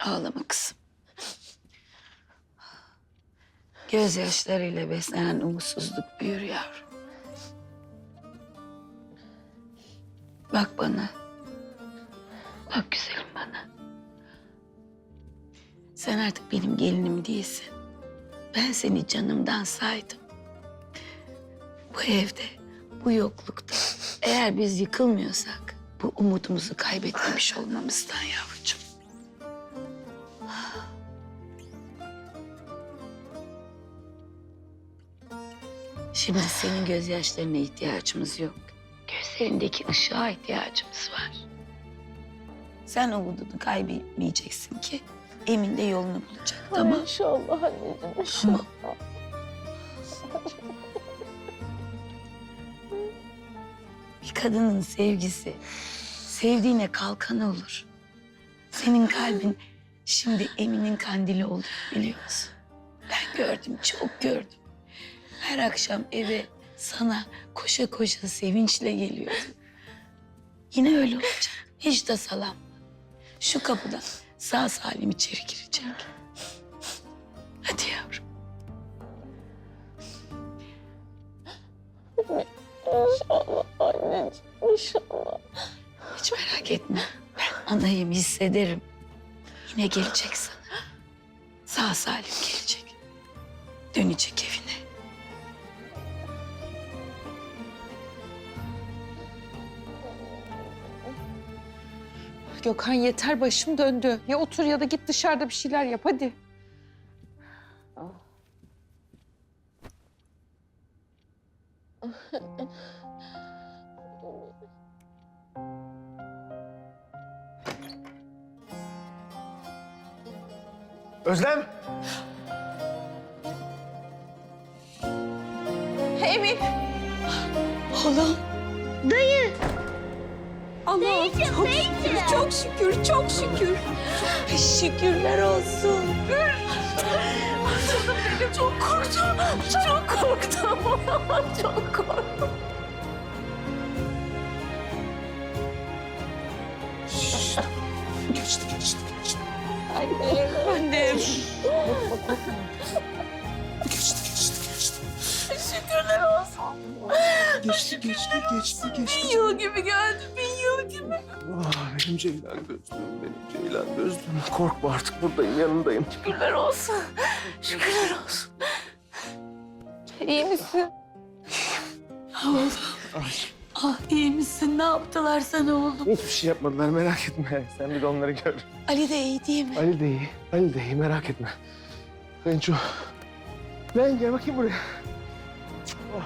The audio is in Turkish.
Ağlama kızım. Gözyaşlarıyla beslenen umutsuzluk büyür yavrum. Bak bana. Bak güzelim bana. Sen artık benim gelinim değilsin. Ben seni canımdan saydım. Bu evde, bu yoklukta eğer biz yıkılmıyorsak bu umudumuzu kaybetmemiş olmamızdan yavrucuğum. Şimdi senin gözyaşlarına ihtiyacımız yok. Gözlerindeki ışığa ihtiyacımız var. Sen umudunu kaybetmeyeceksin ki Emin de yolunu bulacak. Tamam. İnşallah anneciğim inşallah. Tamam. Bir kadının sevgisi sevdiğine kalkanı olur. Senin kalbin şimdi Emin'in kandili oldu biliyor musun? Ben gördüm, çok gördüm. Her akşam eve sana koşa koşa sevinçle geliyordum. Yine öyle olacak. Hiç tasalanma. Şu kapıdan sağ salim içeri girecek. Hadi yavrum. İnşallah. Hiç merak etme. Ben anayım hissederim. Yine gelecek sana. Sağ salim gelecek. Dönecek evine. Gökhan yeter başım döndü. Ya otur ya da git dışarıda bir şeyler yap hadi. Özlem! Emin. Oğlum. Allah çok şükür, çok şükür, çok şükür. Şükürler olsun. Çok korktum, çok korktum. çok korktum. Geçti, geçti, geçti. Annem, annem. Geçti, geçti, geçti. Şükürler olsun. Geçti, geçti, geçti, geçti. Yıl gibi geldi, bin yıl gibi. Ah, benim Ceylan gözlüm, benim Ceylan gözlüm. Korkma artık buradayım, yanındayım. Şükürler olsun. Şükürler olsun. İyi misin? Oğlum. Ay, Ah iyi misin? Ne yaptılar sana oğlum? hiçbir şey yapmadılar, merak etme. Sen bir de onları gör. Ali de iyi değil mi? Ali de iyi, Ali de iyi, merak etme. Renço. Lan gel bakayım buraya. Oh.